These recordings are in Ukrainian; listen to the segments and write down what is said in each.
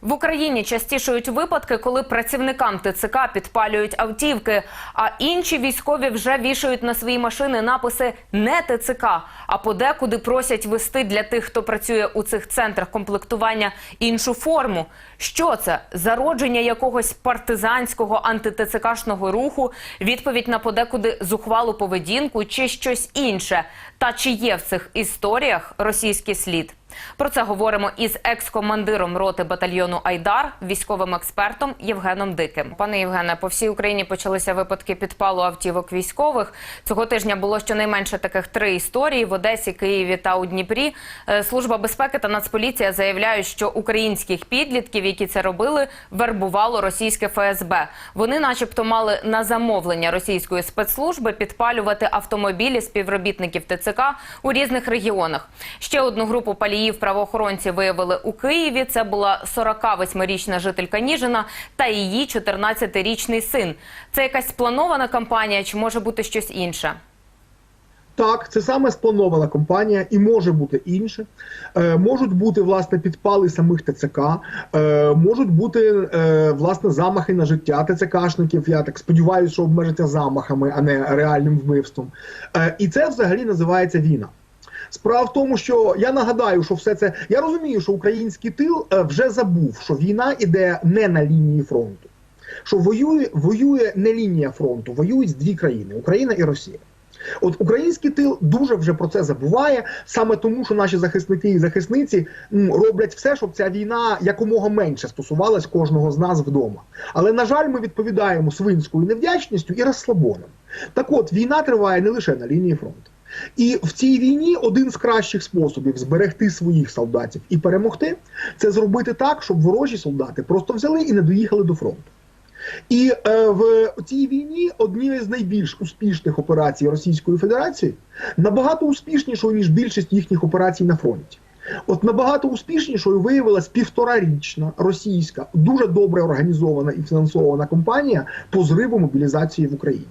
В Україні частішують випадки, коли працівникам ТЦК підпалюють автівки, а інші військові вже вішають на свої машини написи не ТЦК, а подекуди просять вести для тих, хто працює у цих центрах комплектування іншу форму. Що це? Зародження якогось партизанського антитцкшного руху, відповідь на подекуди зухвалу поведінку чи щось інше? Та чи є в цих історіях російський слід? Про це говоримо із екс-командиром роти батальйону Айдар, військовим експертом Євгеном Диким. Пане Євгене, по всій Україні почалися випадки підпалу автівок військових. Цього тижня було щонайменше таких три історії в Одесі, Києві та у Дніпрі. Е, Служба безпеки та Нацполіція заявляють, що українських підлітків, які це робили, вербувало російське ФСБ. Вони, начебто, мали на замовлення російської спецслужби підпалювати автомобілі співробітників ТЦК у різних регіонах. Ще одну групу паліїв правоохоронці виявили у Києві. Це була 48-річна жителька Ніжина та її 14-річний син. Це якась спланована кампанія, чи може бути щось інше? Так, це саме спланована компанія, і може бути інше. Е, можуть бути власне підпали самих ТЦК, е, можуть бути е, власне замахи на життя ТЦКшників. Я так сподіваюся, що обмежиться замахами, а не реальним вбивством. Е, і це взагалі називається війна. Справа в тому, що я нагадаю, що все це я розумію, що український тил е, вже забув, що війна іде не на лінії фронту, що воює, воює не лінія фронту, воюють дві країни Україна і Росія. От український тил дуже вже про це забуває, саме тому, що наші захисники і захисниці роблять все, щоб ця війна якомога менше стосувалась кожного з нас вдома. Але на жаль, ми відповідаємо свинською невдячністю і розслабоном. Так от війна триває не лише на лінії фронту. І в цій війні один з кращих способів зберегти своїх солдатів і перемогти це зробити так, щоб ворожі солдати просто взяли і не доїхали до фронту. І е, в цій війні однією з найбільш успішних операцій Російської Федерації набагато успішнішою ніж більшість їхніх операцій на фронті. От набагато успішнішою виявилась півторарічна російська, дуже добре організована і фінансована кампанія по зриву мобілізації в Україні.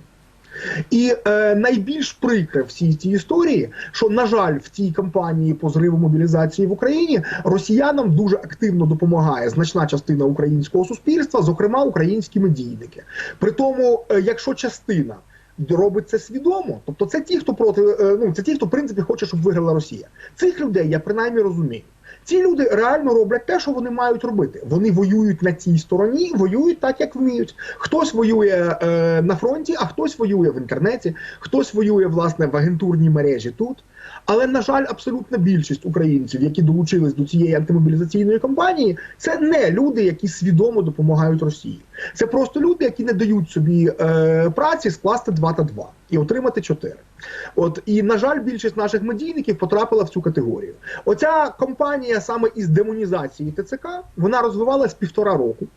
І е, найбільш прикре в цій цій історії, що на жаль, в цій кампанії по зриву мобілізації в Україні росіянам дуже активно допомагає значна частина українського суспільства, зокрема українські медійники. При тому, е, якщо частина робить це свідомо, тобто це ті, хто проти е, ну це ті, хто в принципі хоче, щоб виграла Росія. Цих людей я принаймні розумію. Ці люди реально роблять те, що вони мають робити. Вони воюють на цій стороні, воюють так, як вміють. Хтось воює е, на фронті, а хтось воює в інтернеті, хтось воює власне в агентурній мережі тут. Але на жаль, абсолютна більшість українців, які долучились до цієї антимобілізаційної кампанії, це не люди, які свідомо допомагають Росії. Це просто люди, які не дають собі е, праці скласти 2 та 2 і отримати 4. От і на жаль, більшість наших медійників потрапила в цю категорію. Оця кампанія саме із демонізації ТЦК вона розвивалась півтора року.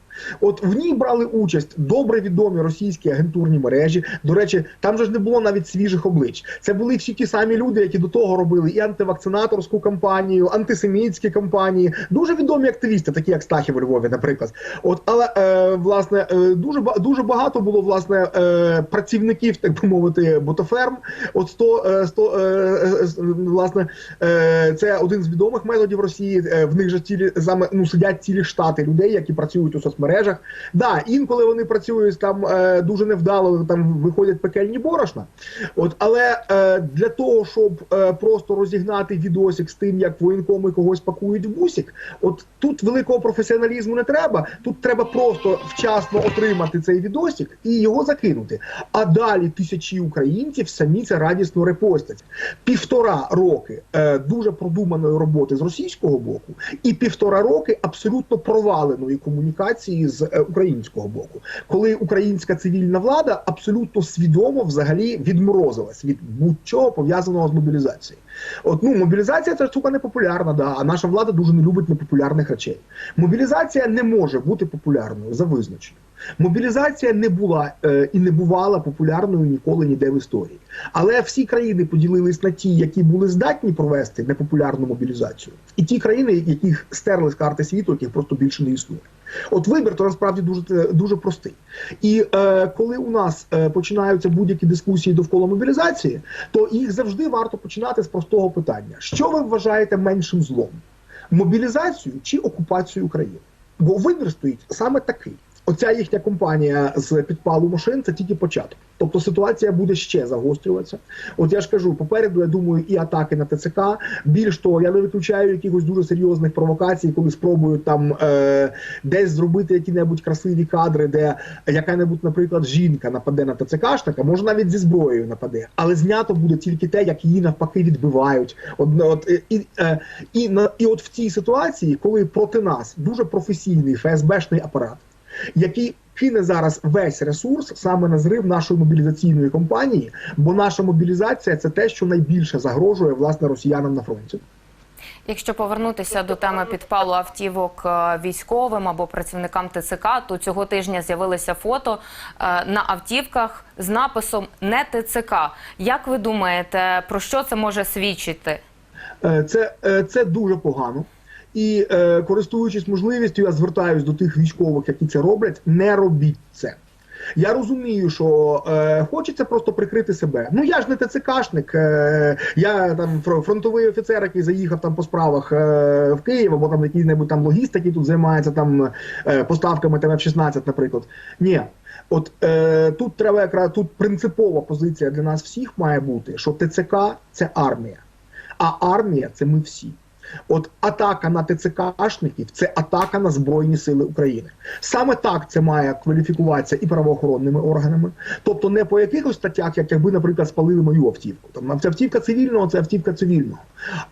От в ній брали участь добре відомі російські агентурні мережі. До речі, там же ж не було навіть свіжих облич. Це були всі ті самі люди, які до того робили і антивакцинаторську кампанію, антисемітські кампанії. Дуже відомі активісти, такі як Стахів у Львові, наприклад. От, але е, власне е, дуже дуже багато було власне е, працівників, так би мовити, ботоферм. От 100, е, 100 е, власне, це один з відомих методів Росії. В них же цілі ну сидять цілі штати людей, які працюють у соцмережах. Да, інколи вони працюють там дуже невдало, там виходять пекельні борошна. От, але для того, щоб просто розігнати відосик з тим, як воєнкоми когось пакують в бусик, от тут великого професіоналізму не треба. Тут треба просто вчасно отримати цей відосик і його закинути. А далі тисячі українців самі це радісно репостять. Півтора роки е, дуже продуманої роботи з російського боку, і півтора роки абсолютно проваленої комунікації з е, українського боку, коли українська цивільна влада абсолютно свідомо взагалі відморозилась від будь-чого пов'язаного з мобілізацією. От ну мобілізація це штука непопулярна, да, а наша влада дуже не любить непопулярних речей. Мобілізація не може бути популярною за визначенням. Мобілізація не була е, і не бувала популярною ніколи ніде в історії. Але всі країни поділились на ті, які були здатні провести непопулярну мобілізацію, і ті країни, яких стерли з карти світу, яких просто більше не існує. От вибір то насправді дуже дуже простий. І е, коли у нас е, починаються будь-які дискусії довкола мобілізації, то їх завжди варто починати з простого питання: що ви вважаєте меншим злом? Мобілізацію чи окупацію України? Бо вибір стоїть саме такий. Оця їхня компанія з підпалу машин це тільки початок. Тобто ситуація буде ще загострюватися. От я ж кажу, попереду я думаю, і атаки на ТЦК. Більш того, я не виключаю якихось дуже серйозних провокацій, коли спробують там е, десь зробити які-небудь красиві кадри, де яка-небудь, наприклад, жінка нападе на ТЦКшника, може навіть зі зброєю нападе, але знято буде тільки те, як її навпаки відбивають. От, от е, і, е, і, на- і от в цій ситуації, коли проти нас дуже професійний ФСБшний апарат який кине зараз весь ресурс саме на зрив нашої мобілізаційної кампанії, бо наша мобілізація це те, що найбільше загрожує власне росіянам на фронті. Якщо повернутися до теми підпалу автівок е, військовим або працівникам ТЦК, то цього тижня з'явилися фото е, на автівках з написом не ТЦК. Як ви думаєте, про що це може свідчити? Е, Це, це дуже погано. І е, користуючись можливістю, я звертаюсь до тих військових, які це роблять. Не робіть це. Я розумію, що е, хочеться просто прикрити себе. Ну я ж не ТЦКшник, е, я там фро- фронтовий офіцер, який заїхав там по справах е, в Київ, або там який-небудь там логіст, який тут займається там е, поставками там F-16, наприклад. Ні. От е, тут треба якраз тут принципова позиція для нас всіх має бути, що ТЦК це армія, а армія це ми всі. От атака на ТЦКшників це атака на Збройні Сили України. Саме так це має кваліфікуватися і правоохоронними органами. Тобто не по якихось статтях, як якби, наприклад, спалили мою автівку. Там автівка цивільного, це автівка цивільного.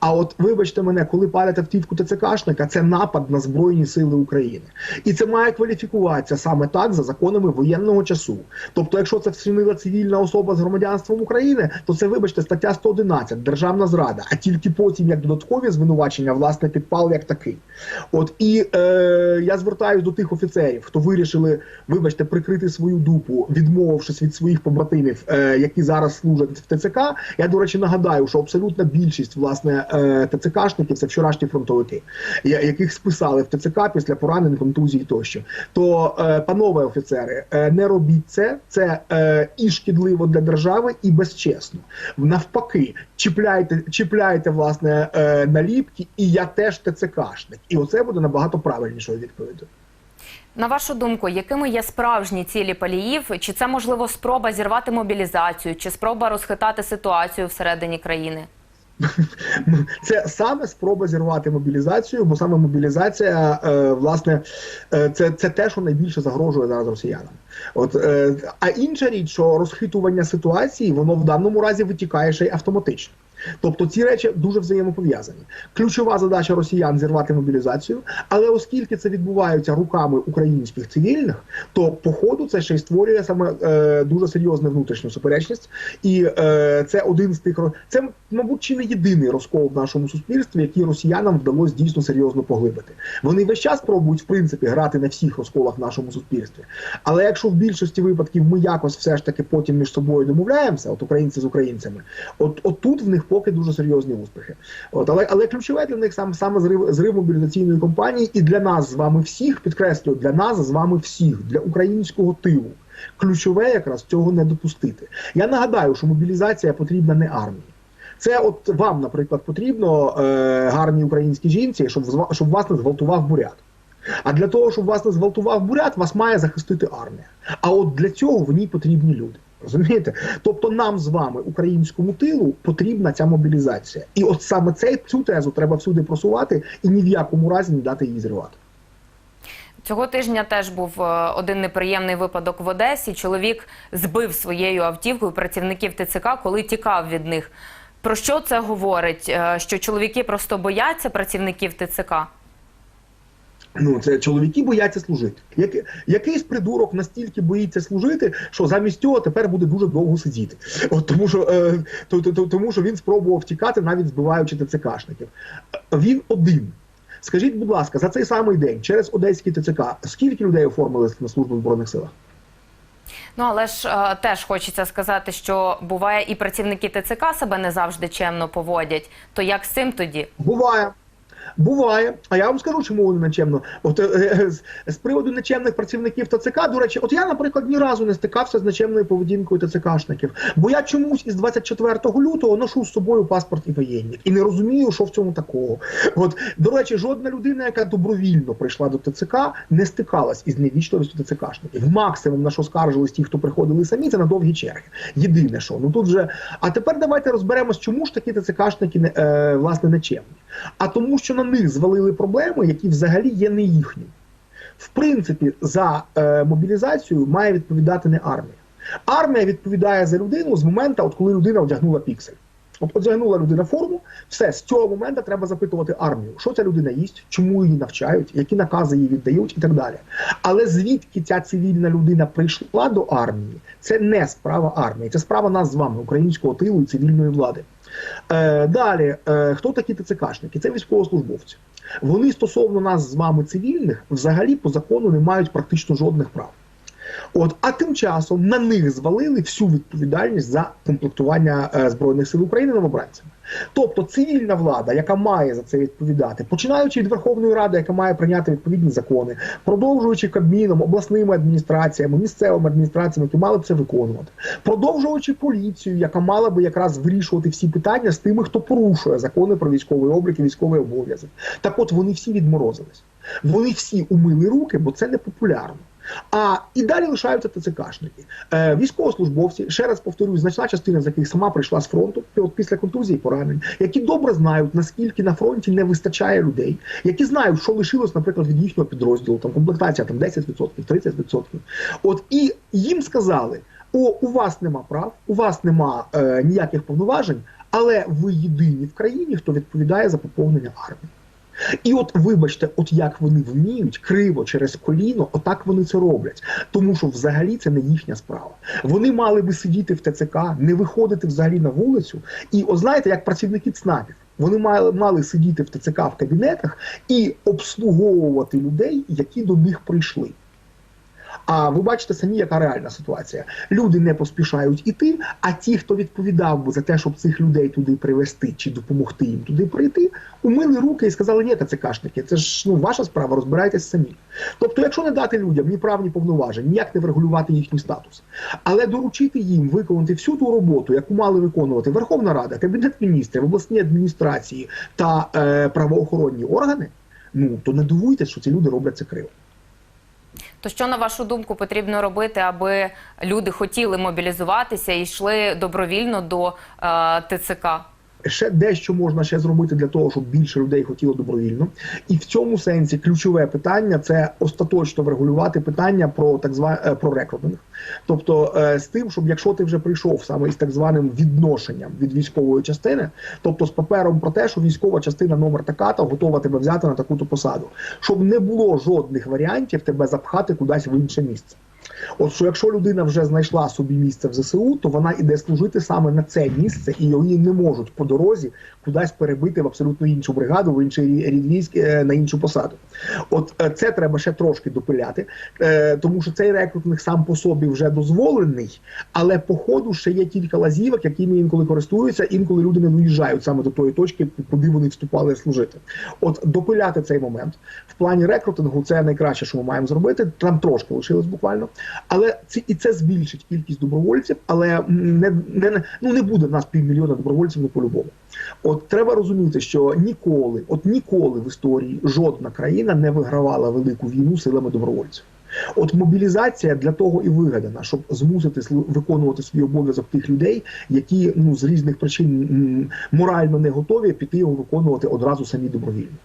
А от вибачте мене, коли палять автівку ТЦКшника, це напад на Збройні Сили України. І це має кваліфікуватися саме так за законами воєнного часу. Тобто, якщо це вчинила цивільна особа з громадянством України, то це, вибачте, стаття 111 державна зрада, а тільки потім як додаткові звинувачення, власне, підпал як такий. От і е, я звертаюся до тих офіцерів, хто вирішили, вибачте, прикрити свою дупу, відмовившись від своїх побратимів, е, які зараз служать в ТЦК. Я до речі нагадаю, що абсолютна більшість власне е, ТЦКшників це вчорашні фронтовики, яких списали в ТЦК після поранень, контузій тощо. То, е, панове офіцери, е, не робіть це. Це і шкідливо для держави, і безчесно. Навпаки, чіпляйте, чіпляйте власне наліпки, і я теж ТЦКшник. І оце буде набагато правильнішою відповіддю. На вашу думку, якими є справжні цілі паліїв? Чи це можливо спроба зірвати мобілізацію, чи спроба розхитати ситуацію всередині країни? Це саме спроба зірвати мобілізацію, бо саме мобілізація, е, власне, е, це, це те, що найбільше загрожує зараз росіянам. От е, а інша річ, що розхитування ситуації, воно в даному разі витікає ще й автоматично. Тобто ці речі дуже взаємопов'язані. Ключова задача росіян зірвати мобілізацію, але оскільки це відбувається руками українських цивільних, то по ходу це ще й створює саме е, дуже серйозну внутрішню суперечність, і е, це один з тих це, мабуть, чи не єдиний розкол в нашому суспільстві, який росіянам вдалося дійсно серйозно поглибити. Вони весь час пробують в принципі грати на всіх розколах в нашому суспільстві. Але якщо в більшості випадків ми якось все ж таки потім між собою домовляємося, от українці з українцями, от, от тут в них поки дуже серйозні успіхи. От але, але ключове для них саме саме зрив, зрив мобілізаційної кампанії, і для нас з вами всіх підкреслюю, для нас з вами всіх, для українського тилу. Ключове якраз цього не допустити. Я нагадаю, що мобілізація потрібна не армії. Це от вам, наприклад, потрібно е, гарній українській жінці, щоб щоб вас не зґвалтував бурят. А для того, щоб вас не зґвалтував бурят, вас має захистити армія. А от для цього в ній потрібні люди. Розумієте? Тобто нам з вами, українському тилу, потрібна ця мобілізація. І от саме цей, цю тезу треба всюди просувати і ні в якому разі не дати її зривати. Цього тижня теж був е, один неприємний випадок в Одесі. Чоловік збив своєю автівкою працівників ТЦК, коли тікав від них. Про що це говорить? Е, Що чоловіки просто бояться працівників ТЦК? Ну, це чоловіки бояться служити. Як, якийсь придурок настільки боїться служити, що замість цього тепер буде дуже довго сидіти. От тому, що, е, то, то, то, тому що він спробував втікати, навіть збиваючи ТЦКшників. Він один. Скажіть, будь ласка, за цей самий день через Одеський ТЦК скільки людей оформились на службу в збройних силах? Ну але ж е, теж хочеться сказати, що буває і працівники ТЦК себе не завжди чемно поводять. То як з цим тоді? Буває. Буває, а я вам скажу, чому вони нечемно. От е, е, з, з приводу нечемних працівників ТЦК, до речі, от я, наприклад, ні разу не стикався з нечемною поведінкою ТЦКшників, бо я чомусь із 24 лютого ношу з собою паспорт і воєнник і не розумію, що в цьому такого. От до речі, жодна людина, яка добровільно прийшла до ТЦК, не стикалась із невічливістю ТЦКшників. Максимум на що скаржились ті, хто приходили самі, це на довгі черги. Єдине, що ну тут же. А тепер давайте розберемось, чому ж такі ТЦКшники е, власне нечемні. А тому, що на них звалили проблеми, які взагалі є не їхні. В принципі, за е, мобілізацію має відповідати не армія. Армія відповідає за людину з моменту, от коли людина одягнула піксель. От одягнула людина форму, все з цього моменту треба запитувати армію, що ця людина їсть, чому її навчають, які накази їй віддають і так далі. Але звідки ця цивільна людина прийшла до армії, це не справа армії, це справа нас з вами, українського тилу і цивільної влади. Е, далі, е, хто такі ТЦКшники? Це військовослужбовці. Вони стосовно нас з вами цивільних взагалі по закону не мають практично жодних прав. От, а тим часом на них звалили всю відповідальність за комплектування е, збройних сил України новобранцями. Тобто цивільна влада, яка має за це відповідати, починаючи від Верховної Ради, яка має прийняти відповідні закони, продовжуючи Кабміном, обласними адміністраціями, місцевими адміністраціями, які мали б це виконувати, продовжуючи поліцію, яка мала би якраз вирішувати всі питання з тими, хто порушує закони про військовий облік і військовий обов'язок. Так, от вони всі відморозились. Вони всі умили руки, бо це не популярно. А і далі лишаються ТЦКшники, е, військовослужбовці. Ще раз повторюю, значна частина з яких сама прийшла з фронту, після контузії поранень, які добре знають наскільки на фронті не вистачає людей, які знають, що лишилось, наприклад, від їхнього підрозділу, там комплектація там 10%, 30%. От і їм сказали: о, у вас нема прав, у вас нема е, ніяких повноважень, але ви єдині в країні, хто відповідає за поповнення армії. І от, вибачте, от як вони вміють криво через коліно, отак вони це роблять. Тому що взагалі це не їхня справа. Вони мали би сидіти в ТЦК, не виходити взагалі на вулицю. І от знаєте, як працівники ЦНАПів. Вони мали, мали сидіти в ТЦК в кабінетах і обслуговувати людей, які до них прийшли. А ви бачите самі, яка реальна ситуація. Люди не поспішають іти, а ті, хто відповідав би за те, щоб цих людей туди привезти чи допомогти їм туди прийти, умили руки і сказали, ні, ТЦКшники, це ж ну ваша справа, розбирайтесь самі. Тобто, якщо не дати людям ні прав, ні повноважень, ніяк не врегулювати їхній статус, але доручити їм виконати всю ту роботу, яку мали виконувати Верховна Рада, Кабінет міністрів, обласні адміністрації та е, правоохоронні органи, ну то не дивуйтесь, що ці люди роблять це криво. То що на вашу думку потрібно робити, аби люди хотіли мобілізуватися і йшли добровільно до е, ТЦК? Ще дещо можна ще зробити для того, щоб більше людей хотіло добровільно, і в цьому сенсі ключове питання це остаточно врегулювати питання про так зване про рекрутинг. Тобто е, з тим, щоб якщо ти вже прийшов саме із так званим відношенням від військової частини, тобто з папером про те, що військова частина номер така та готова тебе взяти на таку-то посаду, щоб не було жодних варіантів тебе запхати кудись в інше місце. От що якщо людина вже знайшла собі місце в ЗСУ, то вона іде служити саме на це місце, і її не можуть по дорозі кудись перебити в абсолютно іншу бригаду, в інший рід військ е, на іншу посаду. От е, це треба ще трошки допиляти, е, тому що цей рекрутинг сам по собі вже дозволений, але по ходу ще є кілька лазівок, якими інколи користуються, інколи люди не доїжджають саме до тої точки, куди вони вступали служити. От допиляти цей момент в плані рекрутингу це найкраще, що ми маємо зробити. Там трошки лишилось буквально. Але ці і це збільшить кількість добровольців, але не не ну не буде в нас півмільйона добровольців не по-любому. От треба розуміти, що ніколи, от ніколи в історії жодна країна не вигравала велику війну силами добровольців. От мобілізація для того і вигадана, щоб змусити виконувати свій обов'язок тих людей, які ну з різних причин морально не готові піти його виконувати одразу самі добровільно.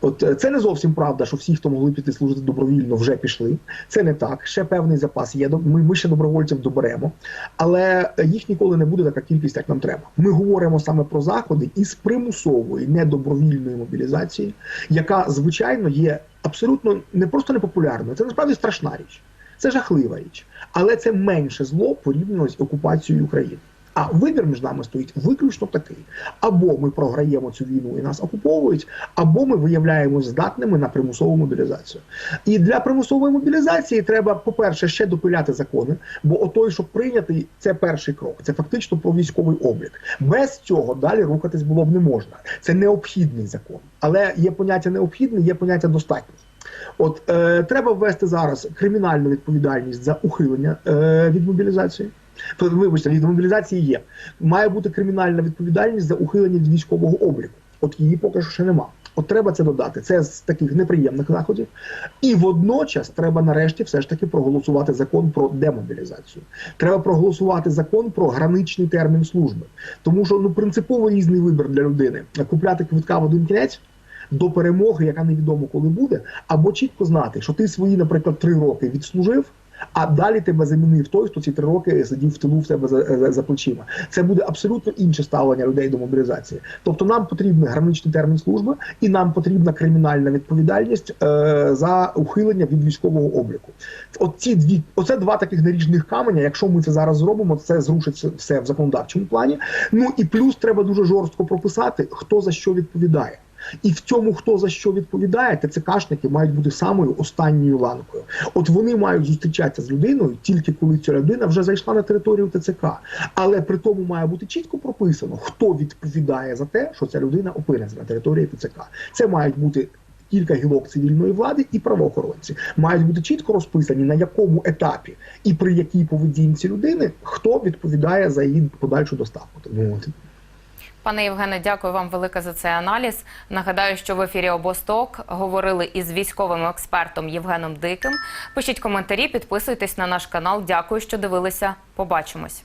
От е, це не зовсім правда, що всі, хто могли піти служити добровільно, вже пішли. Це не так. Ще певний запас є. Ми, ми ще добровольців доберемо, але їх ніколи не буде така кількість, як нам треба. Ми говоримо саме про заходи із примусової недобровільної мобілізації, яка звичайно є абсолютно не просто непопулярною. Це насправді страшна річ. Це жахлива річ, але це менше зло порівняно з окупацією України. А вибір між нами стоїть виключно такий: або ми програємо цю війну і нас окуповують, або ми виявляємось здатними на примусову мобілізацію. І для примусової мобілізації треба, по-перше, ще допиляти закони, бо отой, щоб прийняти, це перший крок. Це фактично про військовий облік. Без цього далі рухатись було б не можна. Це необхідний закон. Але є поняття необхідний, є поняття достатньо. От е, треба ввести зараз кримінальну відповідальність за ухилення е, від мобілізації. Вибачте, від мобілізації є. Має бути кримінальна відповідальність за ухилення від військового обліку. От її поки що ще нема. От треба це додати. Це з таких неприємних заходів. І водночас треба нарешті все ж таки проголосувати закон про демобілізацію. Треба проголосувати закон про граничний термін служби. Тому що ну принципово різний вибір для людини. Купляти квитка в один кінець до перемоги, яка невідомо коли буде, або чітко знати, що ти свої, наприклад, три роки відслужив. А далі тебе замінив той, хто ці три роки сидів в тилу в тебе за, за, за плечима. Це буде абсолютно інше ставлення людей до мобілізації. Тобто нам потрібен граничний термін служби, і нам потрібна кримінальна відповідальність е, за ухилення від військового обліку. От ці дві, оце два таких наріжних каменя. Якщо ми це зараз зробимо, це зрушиться все в законодавчому плані. Ну і плюс треба дуже жорстко прописати, хто за що відповідає. І в цьому, хто за що відповідає, ТЦКшники мають бути самою останньою ланкою. От вони мають зустрічатися з людиною тільки коли ця людина вже зайшла на територію ТЦК. Але при тому має бути чітко прописано, хто відповідає за те, що ця людина опиниться на території ТЦК. Це мають бути. Кілька гілок цивільної влади і правоохоронці мають бути чітко розписані на якому етапі і при якій поведінці людини хто відповідає за її подальшу доставку. Пане Євгене, дякую вам велике за цей аналіз. Нагадаю, що в ефірі Обосток говорили із військовим експертом Євгеном Диким. Пишіть коментарі, підписуйтесь на наш канал. Дякую, що дивилися. Побачимось.